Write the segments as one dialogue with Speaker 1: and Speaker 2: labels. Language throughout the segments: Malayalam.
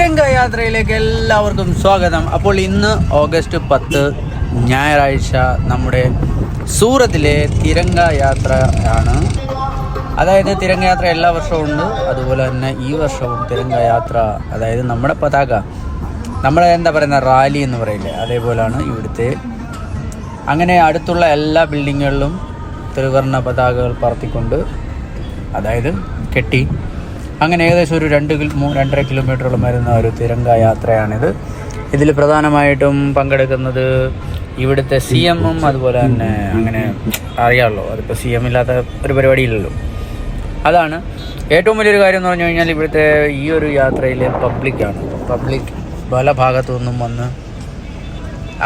Speaker 1: തിരങ്ക യാത്രയിലേക്ക് എല്ലാവർക്കും സ്വാഗതം. അപ്പോൾ ഇന്ന് ഓഗസ്റ്റ് പത്ത് ഞായറാഴ്ച നമ്മുടെ സൂറത്തിലെ തിരങ്ക യാത്ര ആണ്. അതായത് തിരങ്ക യാത്ര എല്ലാ വർഷവും ഉണ്ട്. അതുപോലെ തന്നെ ഈ വർഷവും തിരങ്ക യാത്ര അതായത് നമ്മുടെ പതാക. നമ്മുടെ എന്താ പറയുന്ന റാലി എന്ന് പറയില്ലേ അതേപോലെയാണ് ഇവിടുത്തെ. അങ്ങനെ അടുത്തുള്ള എല്ലാ ബിൽഡിങ്ങുകളിലും ത്രിവർണ പതാകകൾ പറത്തിക്കൊണ്ട് അതായത് കെട്ടി. അങ്ങനെ ഏകദേശം ഒരു രണ്ട് രണ്ടര കിലോമീറ്ററോളം വരുന്ന ഒരു തിരങ്ക യാത്രയാണിത്. ഇതിൽ പ്രധാനമായിട്ടും പങ്കെടുക്കുന്നത് ഇവിടുത്തെ സി എമ്മും അതുപോലെ തന്നെ അങ്ങനെ അറിയാമല്ലോ അതിപ്പോൾ സി എം ഇല്ലാത്ത ഒരു പരിപാടിയില്ലല്ലോ. അതാണ് ഏറ്റവും വലിയൊരു കാര്യം എന്ന് പറഞ്ഞു കഴിഞ്ഞാൽ ഇവിടുത്തെ ഈ ഒരു യാത്രയിൽ പബ്ലിക്കാണ് പബ്ലിക് പല ഭാഗത്തു നിന്നും വന്ന്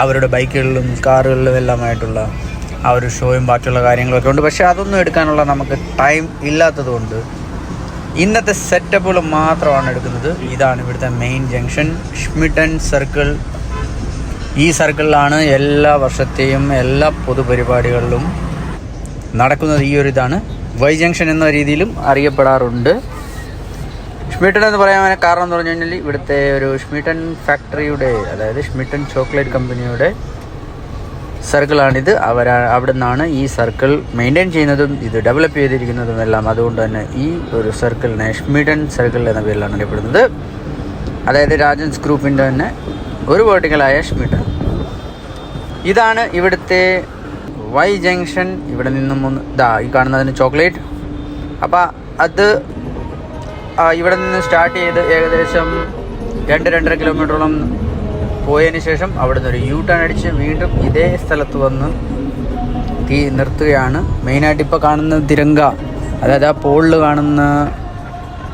Speaker 1: അവരുടെ ബൈക്കുകളിലും കാറുകളിലും എല്ലാമായിട്ടുള്ള ആ ഒരു ഷോയും ബാക്കിയുള്ള കാര്യങ്ങളൊക്കെ ഉണ്ട്. പക്ഷേ അതൊന്നും എടുക്കാനുള്ള നമുക്ക് ടൈം ഇല്ലാത്തത് കൊണ്ട് ഇന്നത്തെ സെറ്റപ്പുകൾ മാത്രമാണ് എടുക്കുന്നത്. ഇതാണ് ഇവിടുത്തെ മെയിൻ ജംഗ്ഷൻ ഷ്മിട്ടൺ സർക്കിൾ ഈ സർക്കിളിലാണ് എല്ലാ വർഷത്തെയും എല്ലാ പൊതുപരിപാടികളിലും നടക്കുന്നത് ഈ ഒരു ഇതാണ്. വൈ ജംഗ്ഷൻ എന്ന രീതിയിലും അറിയപ്പെടാറുണ്ട്. ഷ്മിട്ടൺ എന്ന് പറയാൻ കാരണം എന്ന് പറഞ്ഞു കഴിഞ്ഞാൽ ഇവിടുത്തെ ഒരു ഷ്മിട്ടൺ ഫാക്ടറിയുടെ അതായത് ഷ്മിട്ടൺ ചോക്ലേറ്റ് കമ്പനിയുടെ സർക്കിളാണിത്. അവർ അവിടെ നിന്നാണ് ഈ സർക്കിൾ മെയിന്റെയിൻ ചെയ്യുന്നതും ഇത് ഡെവലപ്പ് ചെയ്തിരിക്കുന്നതും എല്ലാം. അതുകൊണ്ട് തന്നെ ഈ ഒരു സർക്കിളിനെ ഷ്മിഡൻ സർക്കിൾ എന്ന പേരിലാണ് അറിയപ്പെടുന്നത്. അതായത് രാജൻസ് ഗ്രൂപ്പിന്റെ തന്നെ ഒരു വേർട്ടിക്കലായ ഷ്മിഡൻ ഇതാണ് ഇവിടുത്തെ വൈ ജംഗ്ഷൻ ഇവിടെ നിന്നും ഒന്ന് ഇതാ ഈ കാണുന്നതിന് ചോക്ലേറ്റ് അപ്പോൾ അത് ഇവിടെ നിന്ന് സ്റ്റാർട്ട് ചെയ്ത് ഏകദേശം രണ്ട് രണ്ടര കിലോമീറ്ററോളം പോയതിന് ശേഷം അവിടെ നിന്ന് ഒരു യൂ ടേൺ അടിച്ച് വീണ്ടും ഇതേ സ്ഥലത്ത് വന്ന് തീ നിർത്തുകയാണ്. മെയിനായിട്ട് ഇപ്പോൾ കാണുന്ന തിരങ്ക അതായത് ആ പോളിൽ കാണുന്ന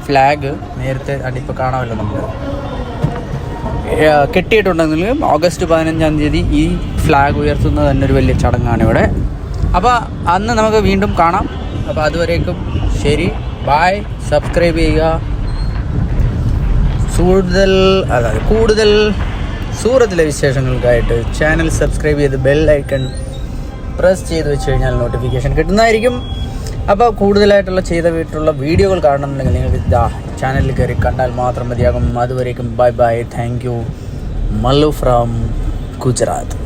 Speaker 1: ഫ്ലാഗ് നേരത്തെ അടിപ്പോൾ കാണാമല്ലോ നമ്മൾ കെട്ടിയിട്ടുണ്ടെങ്കിലും ഓഗസ്റ്റ് പതിനഞ്ചാം തീയതി ഈ ഫ്ലാഗ് ഉയർത്തുന്നത് തന്നെ ഒരു വലിയ ചടങ്ങാണ് ഇവിടെ. അപ്പോൾ അന്ന് നമുക്ക് വീണ്ടും കാണാം. അപ്പോൾ അതുവരേക്കും ശരി. ബായ് സബ്സ്ക്രൈബ് ചെയ്യുക. കൂടുതൽ അതായത് കൂടുതൽ സൂറത്തിലെ വിശേഷങ്ങൾക്കായിട്ട് ചാനൽ സബ്സ്ക്രൈബ് ചെയ്ത് ബെൽ ഐക്കൺ പ്രസ് ചെയ്ത് വെച്ച് കഴിഞ്ഞാൽ നോട്ടിഫിക്കേഷൻ കിട്ടുന്നതായിരിക്കും. അപ്പോൾ കൂടുതലായിട്ടുള്ള ചെയ്ത വീട്ടിലുള്ള വീഡിയോകൾ കാണണമെന്നുണ്ടെങ്കിൽ നിങ്ങൾക്ക് ഇതാ ചാനലിൽ കയറി കണ്ടാൽ മാത്രം മതിയാകും. അതുവരേക്കും bye bye thank you Mallu from Gujarat